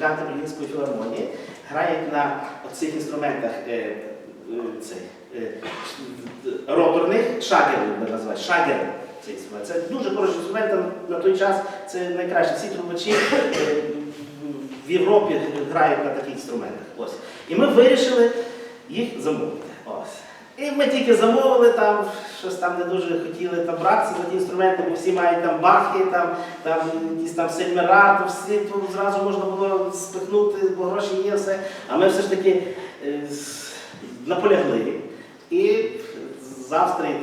музиканти Берлінської філармонії грають на цих інструментах е, е, е, роторних шагерів, ми. Цей інструмент. Це дуже хороший інструмент на той час. Це найкраще. Всі трубачі е, в Європі грають на таких інструментах. Ось. І ми вирішили їх замовити. І ми тільки замовили там, щось там не дуже хотіли там братися за ті інструменти, бо всі мають там бахи, там, там якісь там сельмера, то всі то зразу можна було спихнути, бо гроші є все. А ми все ж таки е, наполягли. І з Австрії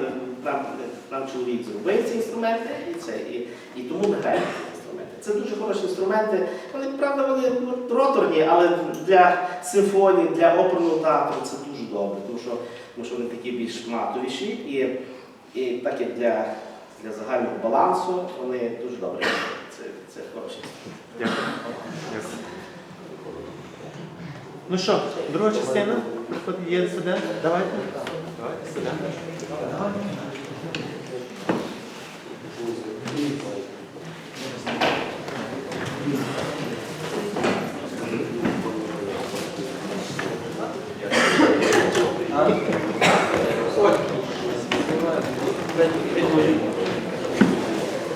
там, там, чоловік зробив ці інструменти, і, це, і, і тому ми граємо ці інструменти. Це дуже хороші інструменти. Вони, правда, вони роторні, але для симфонії, для оперного театру це дуже добре, тому що, тому що вони такі більш матовіші і, і так як для, для загального балансу вони дуже добре. Це, це хороші Дякую. Ну що, друга частина? Приходить- Є студент? Давайте. Давайте, студент.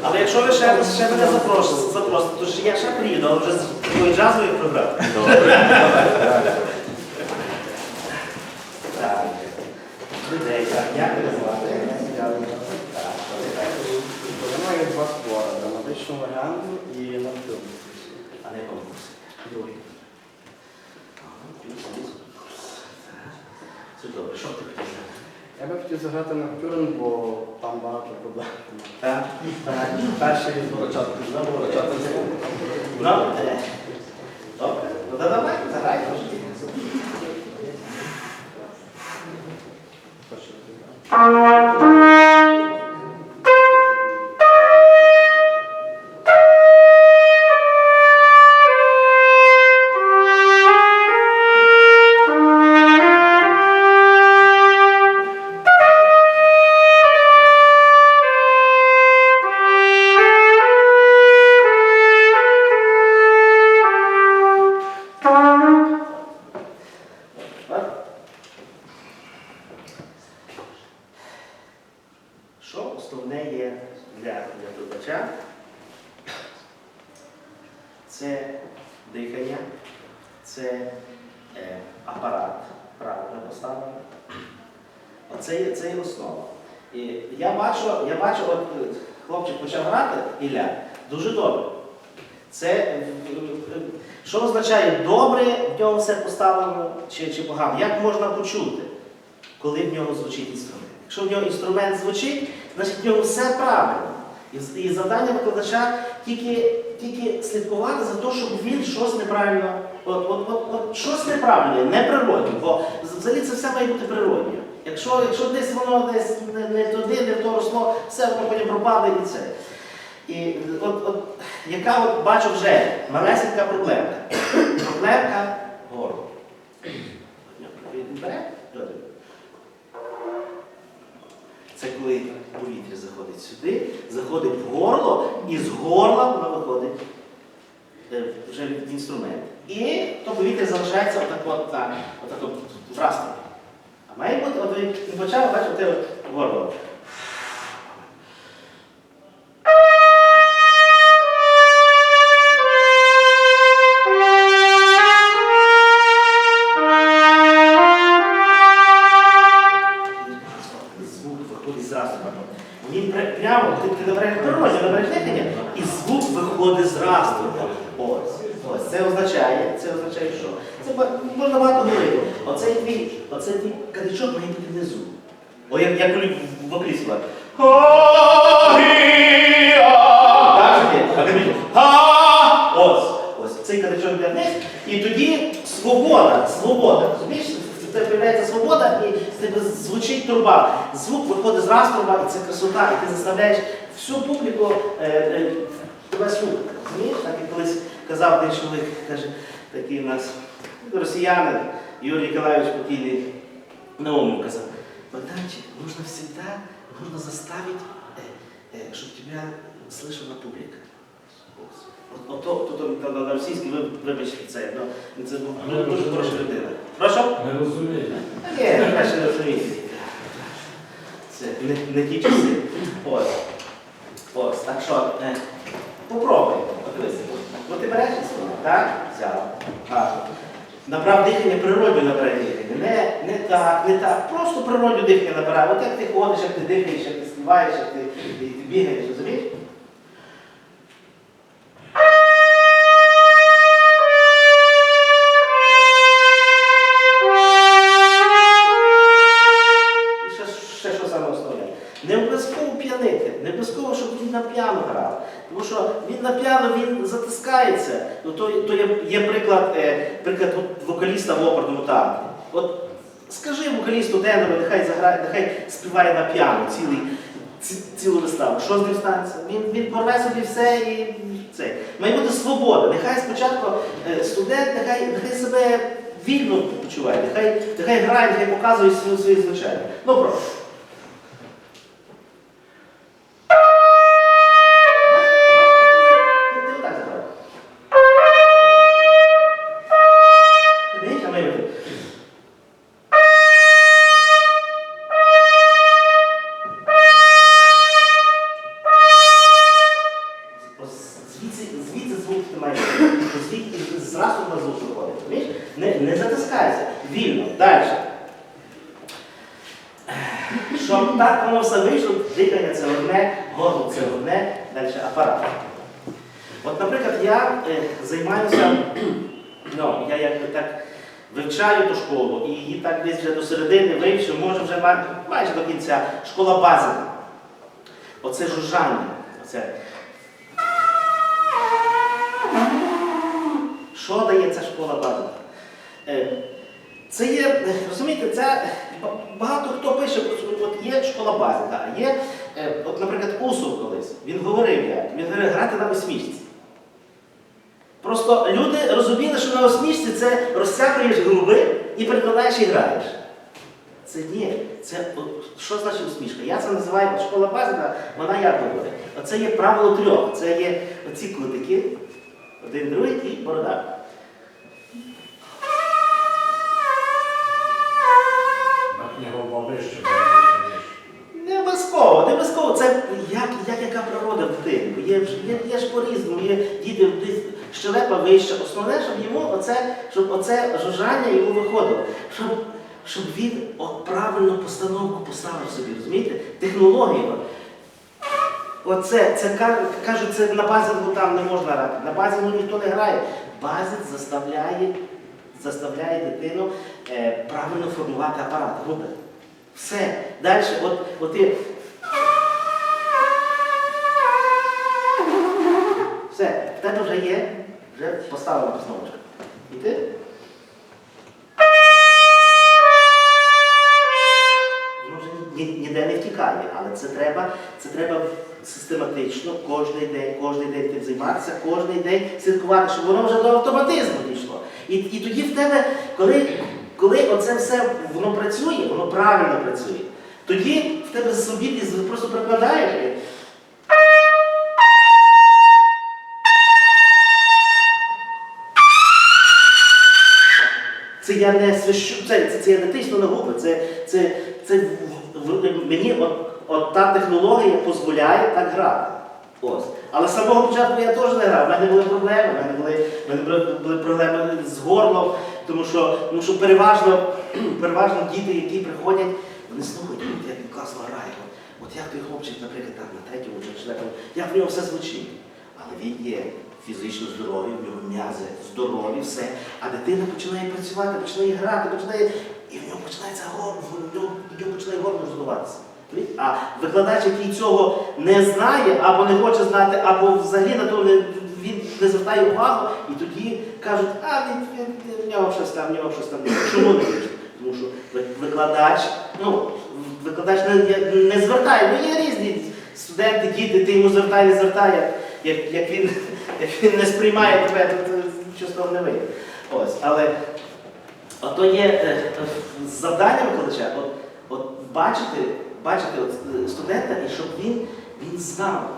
Але якщо ви ще, ще мене запросите, запросите, то ж я ще приїду, але вже з такої джазової програми. Так. Людей, так, як ви звати? Я маю два твори драматичну варіанту і на навпіл. А не конкурс. Другий. Ага, плюс, плюс. Це добре, що ти хотів? Я би хотів заграти на Нocturne, бо там багато проблем. Так? Так, перший від ворочатки. Ворочатки. Ну, е, добре. Ну, давай, заграй. Так? Означає добре, в нього все поставлено чи, чи погано? Як можна почути, коли в нього звучить інструмент? Якщо в нього інструмент звучить, значить в нього все правильно. І, і завдання викладача тільки, тільки слідкувати за те, щоб він щось неправильно, от, от, от, от щось неправильне, неприродне, бо взагалі це все має бути природньо. Якщо, якщо десь воно десь не, туди, не в то росло, все воно потім пропаде і це. І от, от, яка от бачу вже малесенька проблемка. Проблемка добре. Це коли повітря заходить сюди, заходить в горло, і з горла воно виходить е, вже в інструмент. І то повітря залишається отак от, так, отак от зрастом. А має бути, от він почав, бачите, те от горло. звук і тоді свобода, свобода. Розумієш? В тебе з'являється свобода і з тебе звучить труба. Звук виходить з раструба, і це красота, і ти заставляєш всю публіку е, е, тебе слухати. Розумієш? Так як колись казав один чоловік, каже, такий у нас росіянин, Юрій Ніколаєвич покійний Наумов казав, Богданчик, нужно всегда, нужно заставить, э, э, чтобы тебя слышала публика. Ото, то, то, то, на російській, ви, вибачте, це, ну, це ну, дуже хороша людина. Прошу? Не розумію. Та Ні, краще не розумієте. Це не, не ті часи. Ось. Ось, так що, е, попробуй. Подивися. Ти береш свою, так? Гарно. Набрав дихання, природньо набирай дихання. Не, не так, не так. Просто природньо дихання набирай. От як ти ходиш, як ти дихаєш, як ти співаєш, як ти, ти бігаєш, то, є, є приклад, е, приклад вокаліста в оперному театрі. От скажи вокалісту тенору, нехай заграє, нехай співає на п'яно цілий, ці- цілу виставу. Що з ним станеться? Він, він порве собі все і це. Має бути свобода. Нехай спочатку е, студент, нехай, нехай себе вільно почуває, нехай, нехай грає, нехай показує свої, звичайні. Ну прошу. Вивчаю ту школу і її так десь вже до середини вивчив, може вже майже до кінця. Школа базова. Оце жужжання. Оце. Що дає ця школа базова? Е, Це є, розумієте, це багато хто пише, от- є школа базика, а є, е, от, наприклад, Усов колись, він говорив як, він говорив грати на осмішці. Просто люди розуміли, що на осмішці це розтягуєш груби і прикладаєш і граєш. Це ні. Це що значить усмішка? Я це називаю школа базика, вона як говорить. Оце є правило трьох. Це є оці кутики, один другий і борода. Не обов'язково, не обов'язково. Це як, як яка природа в дитини. Є, ж- є, є ж по-різному, є діти щелепа вище. Основне, щоб йому оце, щоб оце жужжання йому виходило. Щоб, щоб він от правильну постановку поставив собі, розумієте? Технологію. Оце, це кажуть, це на базінгу там не можна грати. На базінгу ніхто не грає. Базінг заставляє, заставляє дитину е, правильно формувати апарат, груби. Все. Далі, от, от ти. Все, в тебе вже є, вже поставлена постановочка. І ти? Воно вже ніде не втікає, але це треба, це треба систематично кожен день, кожен день тим займатися, кожен день слідкувати, щоб воно вже до автоматизму дійшло. І, і тоді в тебе, коли, коли оце все воно працює, воно правильно працює, тоді в тебе собі просто прикладаєш. Я не свищу, це, це, це я не тисну на губи, це, це, це в- мені от, от та технологія дозволяє так грати. Ось. Але з самого початку я теж не грав, в мене були проблеми, в мене були, в мене були, проблеми з горлом, тому що, тому що переважно, переважно діти, які приходять, вони слухають, «От як він класно грає. От, як той хлопчик, наприклад, там на третьому чи четвертому, як в нього все звучить. Але він є фізично здоровий, в нього м'язи здорові, все. А дитина починає працювати, починає грати, починає, і в нього починається горло, в нього, в нього починає горло роздуватися. А викладач, який цього не знає, або не хоче знати, або взагалі на то не, він не звертає увагу, і тоді кажуть, а він, він, в нього щось там, в нього щось там. Чому не вийшло? Тому що викладач, ну, викладач не, не звертає, ну є різні студенти, діти, ти йому звертай, не звертай, як, як, він, як він не сприймає тебе, то, то нічого з того не вийде. Ось, але ото є е, е, завдання викладача, от, от бачити, бачити от, е, студента, і щоб він, він знав.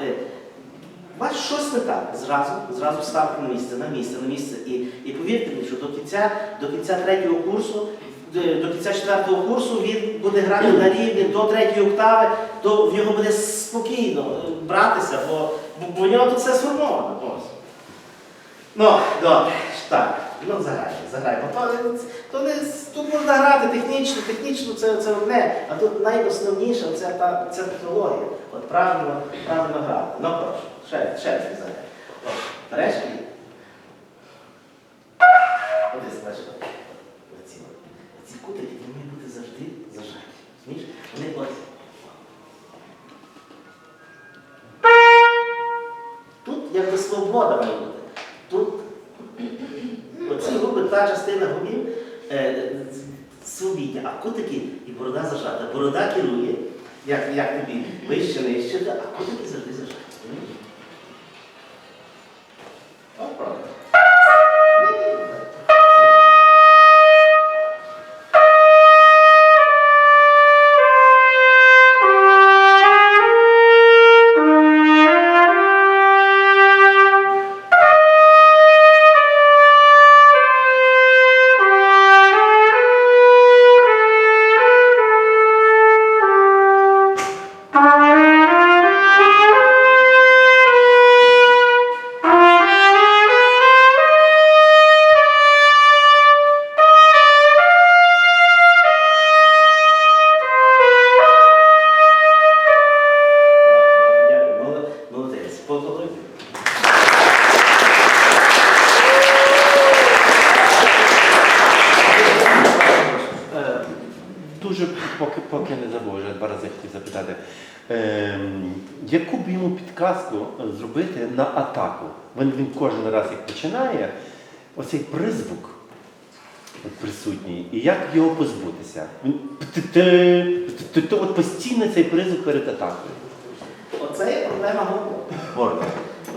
бачиш, щось не так. Зразу, зразу ставки на місце, на місце, на місце. І, і повірте мені, що до кінця, до кінця третього курсу, до до кінця четвертого курсу він буде грати на рівні до третьої октави, то в нього буде спокійно е, братися, бо, бо, в нього тут все сформовано. Ну, добре, так. Ну, заграй, заграй. То, то не, тут можна грати технічно, технічно це, це одне, а тут найосновніше це та це технологія. От правильно, правильно грати. Ну, прошу, ще, ще раз заграй. От, береш і. Ось, бачиш, оці, кутики повинні бути завжди зажаті. Розумієш? Вони ось. Тут якби свобода має бути. Тут оці губи, та частина губів е, свобідня, а кутики і борода зажата. Борода керує, як, як тобі вище, нижче, а кутики завжди зажаті. Оцей призвук присутній, і як його позбутися? Він от постійно цей призвук перед атакою. Оце є проблема горло.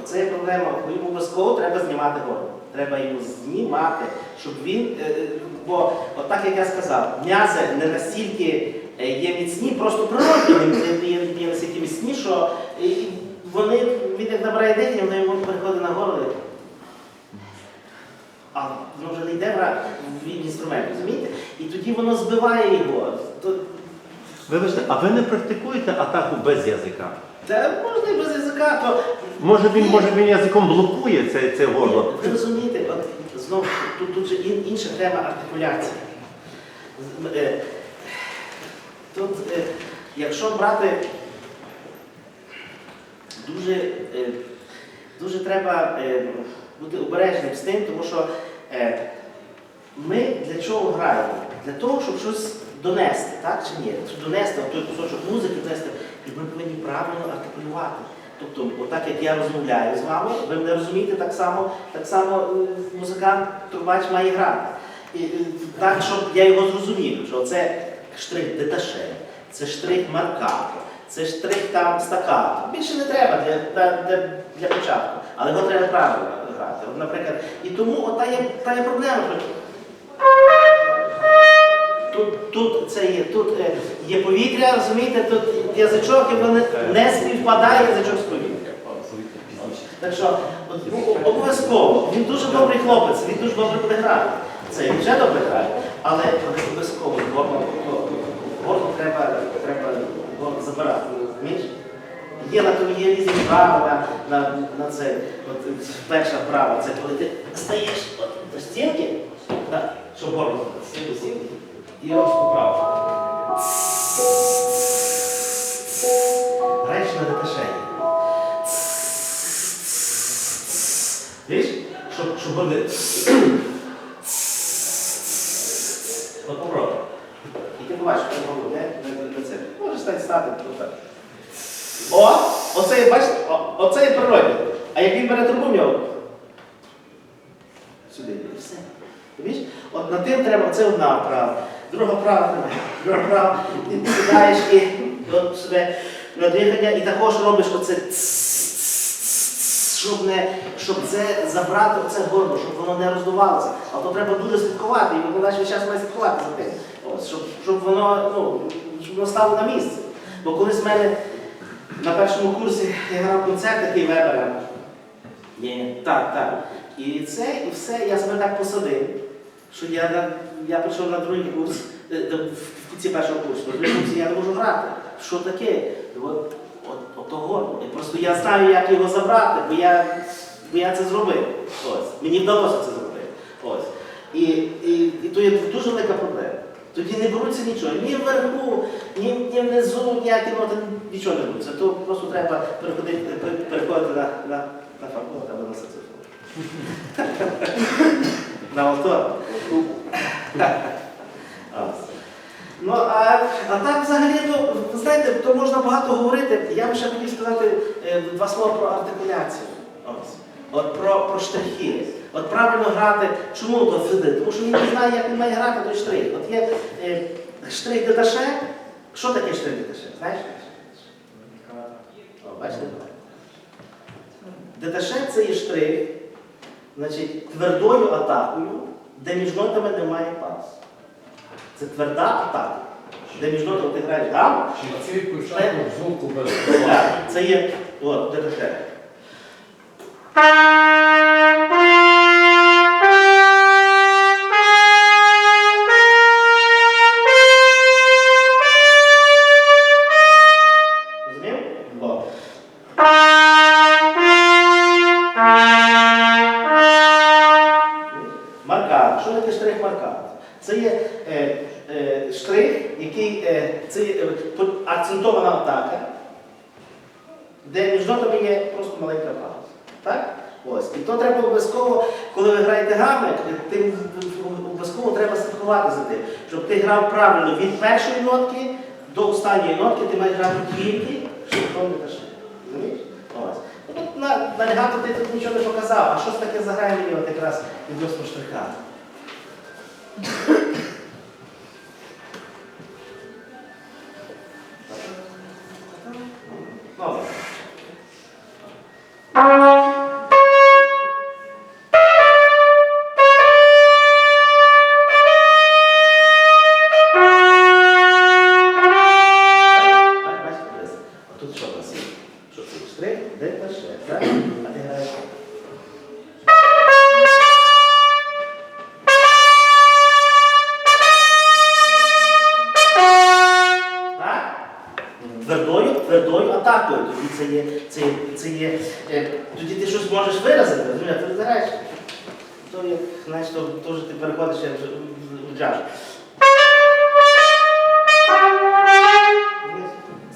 Оце є проблема. Йому обов'язково треба знімати горло. Треба йому знімати, щоб він. е, е, Бо, от так як я сказав, м'язи не настільки е, є міцні, просто природні є, настільки міцні, що вони, він як набирає дихання, воно йому переходить на горло. А воно вже не йде в ра- в інструмент, розумієте? І тоді воно збиває його. То- Вибачте, а ви не практикуєте атаку без язика? Та можна і без язика, то Може він, може він язиком блокує це, це горло? Ви розумієте, от знову тут, тут же ін- інша тема артикуляції. З- е, Тут, е, якщо брати дуже, е, дуже треба е, бути обережним з тим, тому що ми для чого граємо? Для того, щоб щось донести, так чи ні? Донести той кусочок музики, донести, і ми повинні правильно артикулювати. Тобто, отак як я розмовляю з вами, ви мене розумієте, так само, так само е, музикант, трубач має грати. І, е, так, щоб я його зрозумів, що це штрих деташе, це штрих маркато, це штрих там стакато. Більше не треба для, для, для початку, але його треба правильно грати. От, наприклад, і тому от та є, та є проблема. що Тут, тут це є, тут е, є повітря, розумієте, тут язичок, і воно не співпадає язичок з повітрям. Так що ну, обов'язково, він дуже добрий хлопець, він дуже добре буде грати. Це він вже добре грає, але обов'язково горло, треба, треба забирати. Є на то є різні вправи на, на, на це. От, перша вправа це коли ти стаєш от, до стінки, так, щоб горло стіл до стінки, і ось поправку. Граєш на деташені. Видиш? Щоб, щоб вони... От попробуй. І ти побачиш, що де це. Можеш стати стати, отак. О, оце є, бачите, о, оце є природне. А як він бере трубу в нього? Сюди, і все. Розумієш? От над тим треба, це одна вправа. Друга вправа, друга вправа. Ти сідаєш і от себе на дихання, і також робиш оце щоб не щоб це забрати оце горло, щоб воно не роздувалося. А то треба дуже слідкувати, і викладач весь час має слідкувати за тим. Ось, щоб, щоб воно, ну, щоб воно стало на місце. Бо колись в мене на першому курсі я грав концерт такий Вебера. Ні, так, так. І це, і все, я себе так посадив, що я, на- я прийшов на другий курс, е, в кінці першого курсу, на другий курс я не можу грати. Що таке? От, от, от того. Просто я знаю, як його забрати, бо я, бо я це зробив. Ось. Мені вдалося це зробити. Ось. І, і, і то є дуже велика проблема. Тоді не беруться нічого. Ні вверху, ні, ні внизу, ніякі ноти, нічого не беруться. То просто треба переходити, переходити на, на, на фаркот або на саксофон. на. Ось. Ну, а, а так взагалі, ну, ви знаєте, то можна багато говорити. Я би ще хотів сказати е, два слова про артикуляцію. Ось. От про, про штрихи. От правильно грати. Чому то сиди? Тому що він не знає, як він має грати той штрих. От є е, штрих деташе. Що таке штрих деташе? Знаєш? О, бачите? Деташе це є штрих, значить, твердою атакою, де між нотами немає пас. Це тверда атака. Де між нотами ти граєш без це є от, деташе. Що таке штрих маркат? Це є е, е, штрих, який е, акцентована атака, де між нотами є просто маленька пауза. Так? Ось. І то треба обов'язково, коли ви граєте гами, тим обов'язково треба слідкувати за тим, щоб ти грав правильно від першої нотки до останньої нотки, ти маєш грати тільки, щоб то не теж. Розумієш? Ось. Ну, на, на легато ти тут нічого не показав, а що ж таке заграє мені от якраз відносно штриха? Вже в-.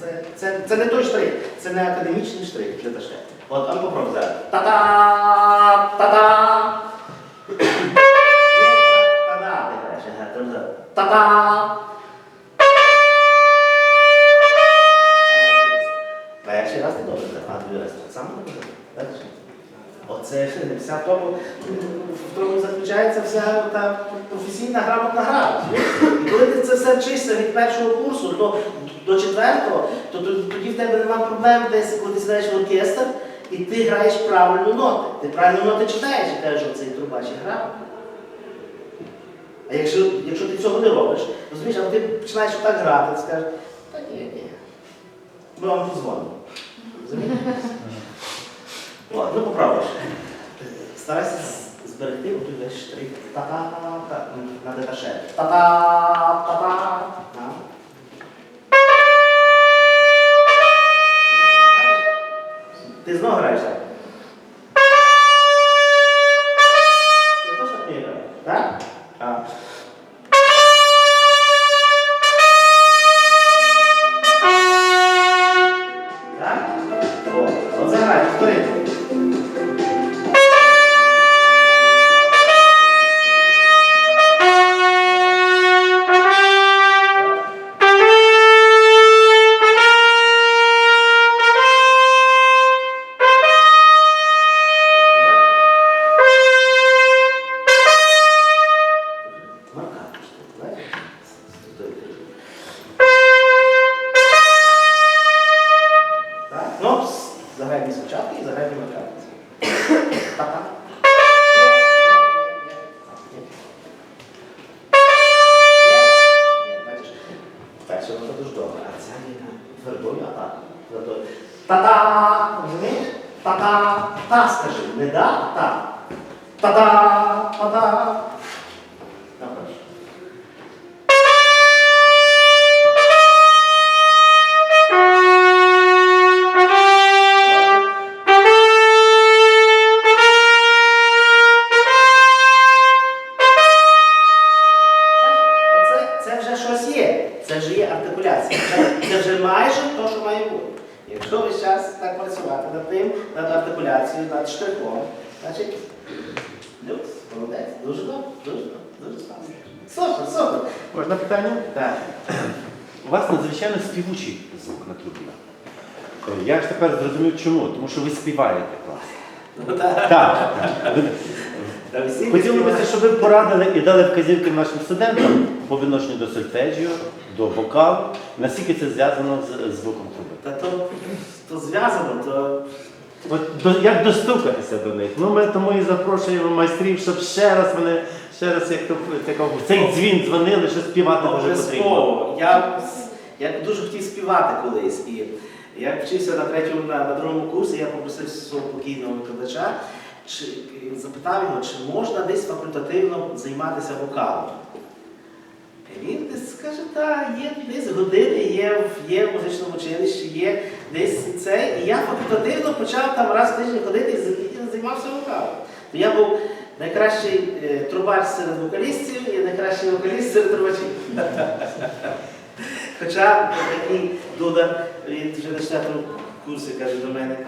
Це, це, це не той штрих, це не академічний штрих для таше. От, а ну попробуй зараз. Та-та! Та-та! Ні, Та-та! Оце ж вся в тому, в тому заключається вся та професійна грамотна гра. І коли ти це все вчишся від першого курсу до, до четвертого, то тоді в тебе немає проблем десь, коли ти сідаєш в оркестр і ти граєш правильну ноту. Ти правильну ноту читаєш і кажеш, що цей трубач грав. А якщо, якщо ти цього не робиш, розумієш, а ти починаєш отак грати, ти скажеш, та ні, ні. Ми вам подзвонимо. Розумієш? Ладно, ну поправиш. Старайся зберегти оту весь штрих. Та-та-та, на деташе. Та-та, та-та. Ні, перше воно дуже добре, а ця твердою атакою. Твердою. Та-та! Розумієш? Та-та, та скажи, не да, а та. Та-та! та-да. Якщо весь час так працювати над тим, над артикуляцією, над штрихом, значить, люкс, молодець, дуже добре, дуже добре, дуже добре. Супер, супер. Можна питання? Так. У вас надзвичайно співучий звук на трубі. Я ж тепер зрозумів чому, тому що ви співаєте класно. Ну, так. Хотілося, щоб ви порадили і дали вказівки нашим студентам по відношенню до сольфеджіо, до вокалу, наскільки це зв'язано з звуком труби. Та то, то зв'язано, то От до, як достукатися до них? Ну ми тому і запрошуємо майстрів, щоб ще раз вони, ще раз як то в цей дзвін дзвонили, що співати дуже потрібно. Я, я дуже хотів співати колись. І я вчився на третьому, на, на другому курсі, я попросив свого покійного викладача, чи, запитав його, чи можна десь факультативно займатися вокалом. Він десь скаже, так, є десь години, є, в- музичному училищі, є десь це. І я факультативно почав там раз в тиждень ходити і займався вокалом. То я був найкращий е, трубач серед вокалістів і найкращий вокаліст серед трубачів. Хоча такий Дуда, він вже на четвертому курсі каже до мене, е,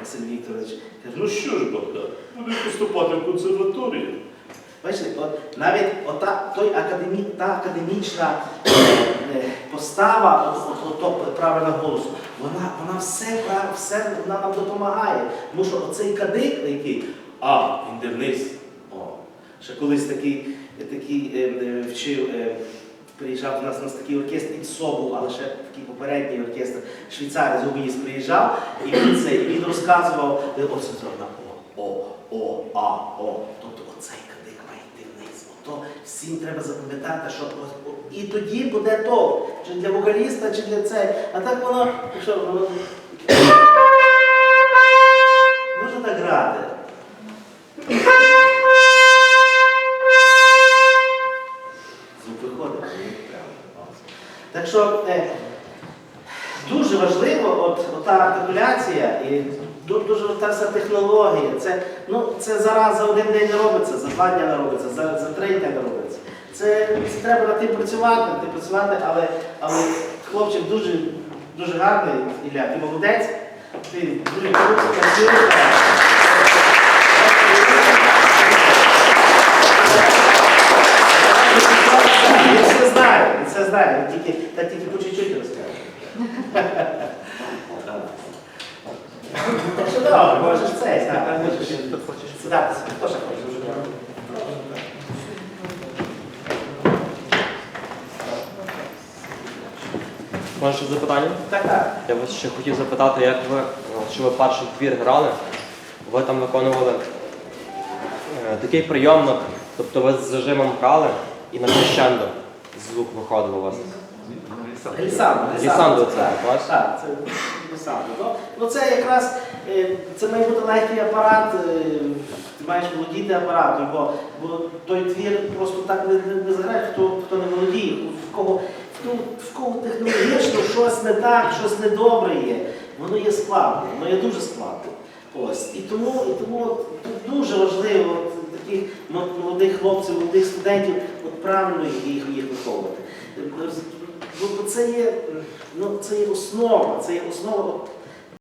Василь Вікторович, каже, ну що ж, Богдан, буде поступати в консерваторію. Бачите, от навіть ота, той академі, та академічна е, е, постава, от, от, от, правильно голосу, вона, вона все, все вона нам допомагає. Тому що оцей кадик, який, а, він. О, ще колись такий, такий е, е, вчив, е, приїжджав до нас у нас такий оркестр ІЦО був, але ще такий попередній оркестр, швейцарець губініст приїжджав, і він це, і він розказував, е, ось це на о, о, о, а, о. Тобто оцей кадик має йти вниз. Ото всім треба запам'ятати, що і тоді буде то, чи для вокаліста, чи для цей. А так воно, що воно. Можна так грати. Так що е, дуже важливо от, от артикуляція і дуже та вся технологія. Це, ну, це зараз за один день не робиться, за два дні не робиться, за, за три дні не робиться. Це, це треба над тим працювати, над тим працювати, але, але хлопчик дуже, дуже гарний, Ілля, ти молодець, ти дуже круто працюєш. Він тільки, та тільки по чуть-чуть розкаже. Так що добре, можеш це, так, можеш сідатися. Хто ще хоче? Дуже добре. Може ще запитання? Так, так. Я вас ще хотів запитати, як ви, е, що ви перший твір грали, ви там виконували е, такий прийомник, тобто ви з зажимом грали і на крещендо звук виходив у вас. Глісандо це, так, так, це глісандо. Ну, ну це якраз, е, це має бути легкий апарат, е, ти маєш володіти апаратом, бо, бо той твір просто так не, не, не заграє, хто, хто не володіє, в кого, кого- в кого технологічно щось не так, щось недобре є, воно є складно, воно є дуже складно. Ось. І тому, і тому тут дуже важливо от, таких молодих хлопців, молодих студентів правильно їх, їх виховувати. Бо бо це є, ну, це є основа, це є основа